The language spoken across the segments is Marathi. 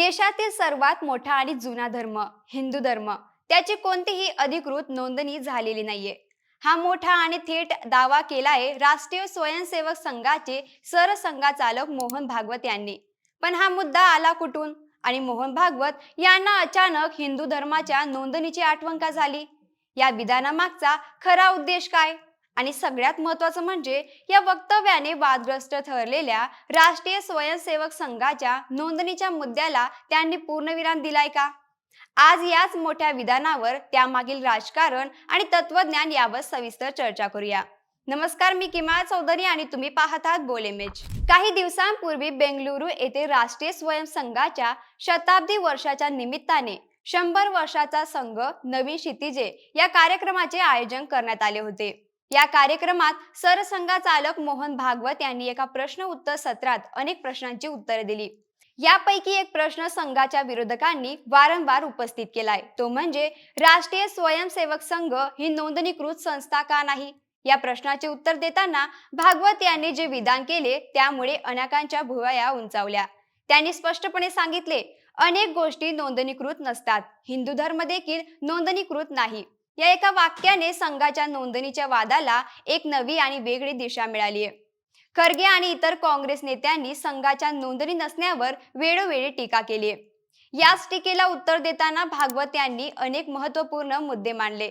देशातील सर्वात मोठा आणि जुना धर्म हिंदू धर्म. त्याची कोणतीही अधिकृत नोंदणी झालेली नाहीये. हा मोठा आणि थेट दावा केला आहे राष्ट्रीय स्वयंसेवक संघाचे सरसंघचालक मोहन भागवत यांनी. पण हा मुद्दा आला कुठून? आणि मोहन भागवत यांना अचानक हिंदू धर्माच्या नोंदणीची आठवण का झाली? या विधानामागचा खरा उद्देश काय? आणि सगळ्यात महत्वाचं म्हणजे या वक्तव्याने वादग्रस्त ठरलेल्या राष्ट्रीय स्वयंसेवक संघाच्या नोंदणीच्या मुद्द्याला त्यांनी पूर्णविराम दिलाय का? आज याच मोठ्या विधानावर त्यामागील राजकारण आणि तत्वज्ञान यावर सविस्तर चर्चा करूया. नमस्कार मी किमाळ चौधरी आणि तुम्ही पाहत आहात बोलेमेज काही दिवसांपूर्वी बेंगलुरू येथे राष्ट्रीय स्वयंसंघाच्या शताब्दी वर्षाच्या निमित्ताने शंभर वर्षाचा संघ नवीन क्षितिजे या कार्यक्रमाचे आयोजन करण्यात आले होते. या कार्यक्रमात सरसंघचालक मोहन भागवत यांनी एका प्रश्न उत्तर सत्रात अनेक प्रश्नांची उत्तरे दिली. यापैकी एक प्रश्न संघाच्या विरोधकांनी वारंवार उपस्थित केलाय. तो म्हणजे राष्ट्रीय स्वयंसेवक संघ ही नोंदणीकृत संस्था का नाही? या प्रश्नाचे उत्तर देताना भागवत यांनी जे विधान केले त्यामुळे अनेकांच्या भुवया उंचावल्या. त्यांनी स्पष्टपणे सांगितले अनेक गोष्टी नोंदणीकृत नसतात. हिंदू धर्म देखील नोंदणीकृत नाही. या एका वाक्याने संघाच्या नोंदणीच्या वादाला एक नवी आणि वेगळी दिशा मिळाली आहे खरगे आणि इतर काँग्रेस नेत्यांनी संघाच्या नोंदणी नसण्यावर वेळोवेळी टीका केली आहे याच टीकेला उत्तर देताना भागवत यांनी अनेक महत्त्वपूर्ण मुद्दे मांडले.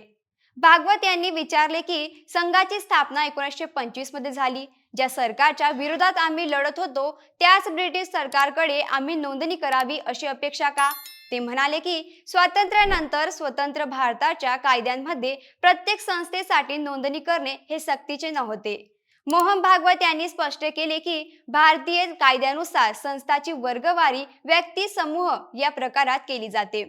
भागवत यांनी विचारले की संघाची स्थापना एकोणीसशे पंचवीसमध्ये झाली. ज्या सरकारच्या विरोधात आम्ही लढत होतो त्याच ब्रिटिश सरकारकडे आम्ही नोंदणी करावी अशी अपेक्षा का? ते म्हणाले की स्वातंत्र्यानंतर स्वतंत्र भारताच्या कायद्यांमध्ये प्रत्येक संस्थेसाठी नोंदणी करणे हे सक्तीचे नव्हते. मोहन भागवत यांनी स्पष्ट केले की भारतीय कायद्यानुसार संस्थाची वर्गवारी व्यक्ती समूह या प्रकारात केली जाते.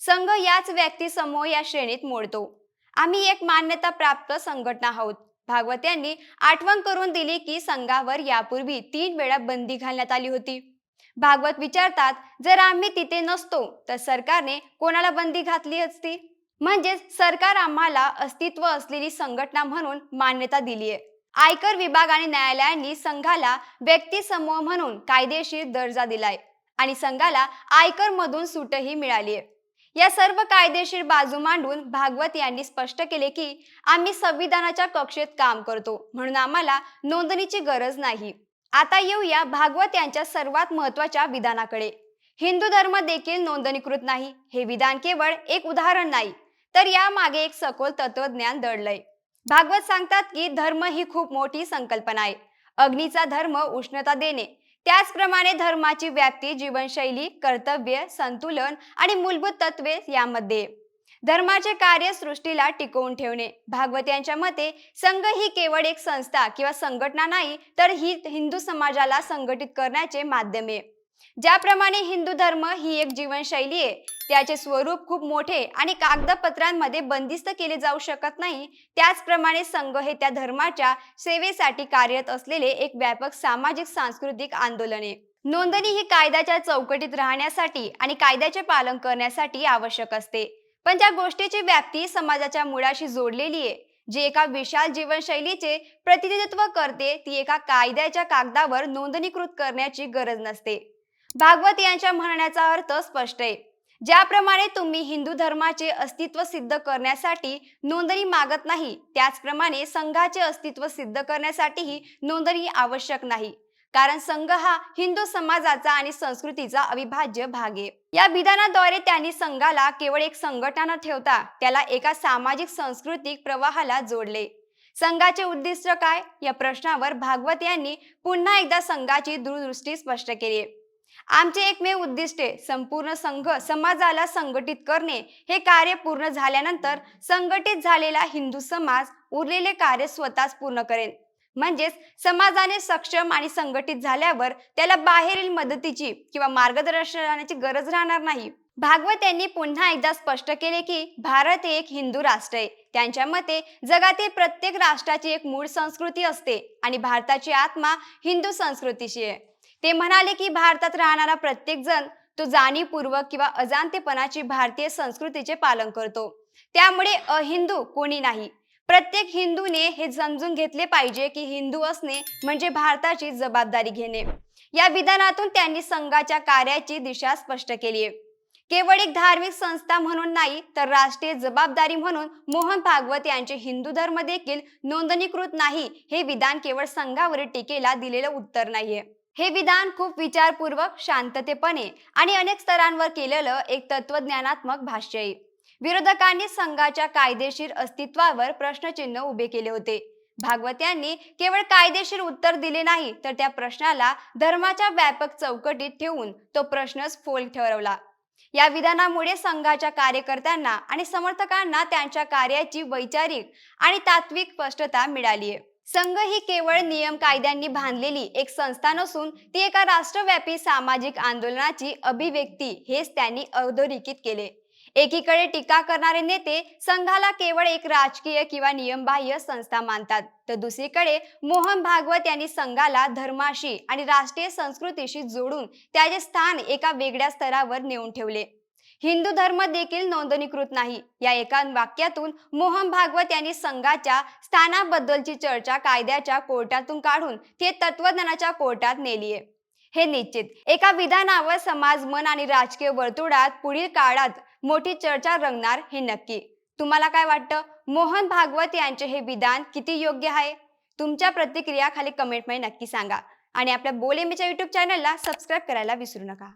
संघ याच व्यक्ती समूह या श्रेणीत मोडतो. आम्ही एक मान्यता प्राप्त संघटना आहोत. भागवत यांनी आठवण करून दिली की संघावर यापूर्वी तीन वेळा बंदी घालण्यात आली होती. भागवत विचारतात जर आम्ही तिथे नसतो तर सरकारने कोणाला बंदी घातली असती? म्हणजेच सरकार आम्हाला अस्तित्व असलेली संघटना म्हणून मान्यता दिली आहे. आयकर विभाग आणि न्यायालयांनी संघाला व्यक्ती समूह म्हणून कायदेशीर दर्जा दिलाय आणि संघाला आयकर मधून सूटही मिळाली आहे. या सर्व कायदेशीर बाजू मांडून भागवत यांनी स्पष्ट केले की आम्ही संविधानाच्या कक्षेत काम करतो म्हणून आम्हाला नोंदणीची गरज नाही. आता येऊया भागवत यांच्या सर्वात महत्त्वाच्या विधानाकडे. हिंदू धर्म देखील नोंदणीकृत नाही हे विधान केवळ एक उदाहरण नाही तर यामागे एक सखोल तत्वज्ञान दडलंय. भागवत सांगतात की धर्म ही खूप मोठी संकल्पना आहे. अग्नीचा धर्म उष्णता देणे त्याचप्रमाणे धर्माची व्याप्ती जीवनशैली कर्तव्य संतुलन आणि मूलभूत तत्वे यामध्ये. धर्माचे कार्य सृष्टीला टिकवून ठेवणे. भागवत यांच्या मते संघ ही केवळ एक संस्था किंवा संघटना नाही तर ही हिंदू समाजाला संघटित करण्याचे माध्यम आहे. ज्याप्रमाणे हिंदू धर्म ही एक जीवनशैली आहे त्याचे स्वरूप खूप मोठे आणि कागदपत्रांमध्ये बंदिस्त केले जाऊ शकत नाही त्याचप्रमाणे संघ हे त्या धर्माच्या सेवेसाठी कार्यरत असलेले एक व्यापक सामाजिक सांस्कृतिक आंदोलन आहे. नोंदणी ही कायद्याच्या चौकटीत राहण्यासाठी आणि कायद्याचे पालन करण्यासाठी आवश्यक असते. पण ज्या गोष्टीची व्याप्ती समाजाच्या मुळाशी जोडलेली आहे. जी एका विशाल जीवनशैलीचे प्रतिनिधित्व करते ती एका कायद्याच्या कागदावर नोंदणीकृत करण्याची गरज नसते. भागवत यांच्या म्हणण्याचा अर्थ स्पष्ट आहे. ज्याप्रमाणे तुम्ही हिंदू धर्माचे अस्तित्व सिद्ध करण्यासाठी नोंदणी मागत नाही त्याचप्रमाणे संघाचे अस्तित्व सिद्ध करण्यासाठीही नोंदणी आवश्यक नाही. कारण संघ हा हिंदू समाजाचा आणि संस्कृतीचा अविभाज्य भाग आहे. या विधानाद्वारे त्यांनी संघाला केवळ एक संघटना न ठेवता त्याला एका सामाजिक सांस्कृतिक प्रवाहाला जोडले. संघाचे उद्दिष्ट काय? या प्रश्नावर भागवत यांनी पुन्हा एकदा संघाची दूरदृष्टी स्पष्ट केली आहे. आमचे एकमेव उद्दिष्टे संपूर्ण संघ समाजाला संघटित करणे. हे कार्य पूर्ण झाल्यानंतर संघटित झालेला हिंदू समाज उरलेले कार्य स्वतःच पूर्ण करेल. म्हणजेच समाजाने सक्षम आणि संघटित झाल्यावर त्याला बाहेरील मदतीची किंवा मार्गदर्शनाची गरज राहणार नाही. भागवत यांनी पुन्हा एकदा स्पष्ट केले की भारत हे एक हिंदू राष्ट्र आहे. त्यांच्या मते जगातील प्रत्येक राष्ट्राची एक मूळ संस्कृती असते आणि भारताची आत्मा हिंदू संस्कृतीशी आहे. ते म्हणाले की भारतात राहणारा प्रत्येक जण तो जाणीवपूर्वक किंवा अजाणतेपणाची भारतीय संस्कृतीचे पालन करतो. त्यामुळे अहिंदू कोणी नाही. प्रत्येक हिंदूने हे समजून घेतले पाहिजे की हिंदू असणे म्हणजे भारताची जबाबदारी घेणे. या विधानातून त्यांनी संघाच्या कार्याची दिशा स्पष्ट केली आहे. केवळ एक धार्मिक संस्था म्हणून नाही तर राष्ट्रीय जबाबदारी म्हणून मोहन भागवत यांचे हिंदू धर्म देखील नोंदणीकृत नाही हे विधान केवळ संघावरील टीकेला दिलेलं उत्तर नाहीये. हे विधान खूप विचारपूर्वक शांततेपणे आणि अनेक स्तरांवर केलेलं एक तत्वज्ञानात्मक भाष्य आहे. विरोधकांनी संघाच्या कायदेशीर अस्तित्वावर प्रश्नचिन्ह उभे केले होते. भागवत यांनी केवळ कायदेशीर उत्तर दिले नाही तर त्या प्रश्नाला धर्माच्या व्यापक चौकटीत ठेवून तो प्रश्नच फोल ठरवला. या विधानामुळे संघाच्या कार्यकर्त्यांना आणि समर्थकांना त्यांच्या कार्याची वैचारिक आणि तात्विक स्पष्टता मिळाली आहे. संघ ही केवळ नियम कायद्यांनी बांधलेली एक संस्था नसून ती एका राष्ट्रव्यापी सामाजिक आंदोलनाची अभिव्यक्ती हेच त्यांनी अधोरेखित केले. एकीकडे टीका करणारे नेते संघाला केवळ एक राजकीय किंवा नियमबाह्य संस्था मानतात तर दुसरीकडे मोहन भागवत यांनी संघाला धर्माशी आणि राष्ट्रीय संस्कृतीशी जोडून त्याचे स्थान एका वेगळ्या स्तरावर नेऊन ठेवले. हिंदू धर्म देखील नोंदणीकृत नाही. या एका वाक्यातून मोहन भागवत यांनी संघाच्या स्थानाबद्दलची चर्चा कायद्याच्या कोर्टातून काढून ते तत्वज्ञानाच्या कोर्टात नेलीये. हे निश्चित. एका विधानावर समाज मन आणि राजकीय वर्तुळात पुढील काळात मोठी चर्चा रंगणार हे नक्की. तुम्हाला काय वाटतं? मोहन भागवत यांचे हे विधान किती योग्य आहे? तुमच्या प्रतिक्रिया खाली कमेंटमध्ये नक्की सांगा. आणि आपल्या बोलेमीच्या युट्यूब चॅनलला सबस्क्राईब करायला विसरू नका.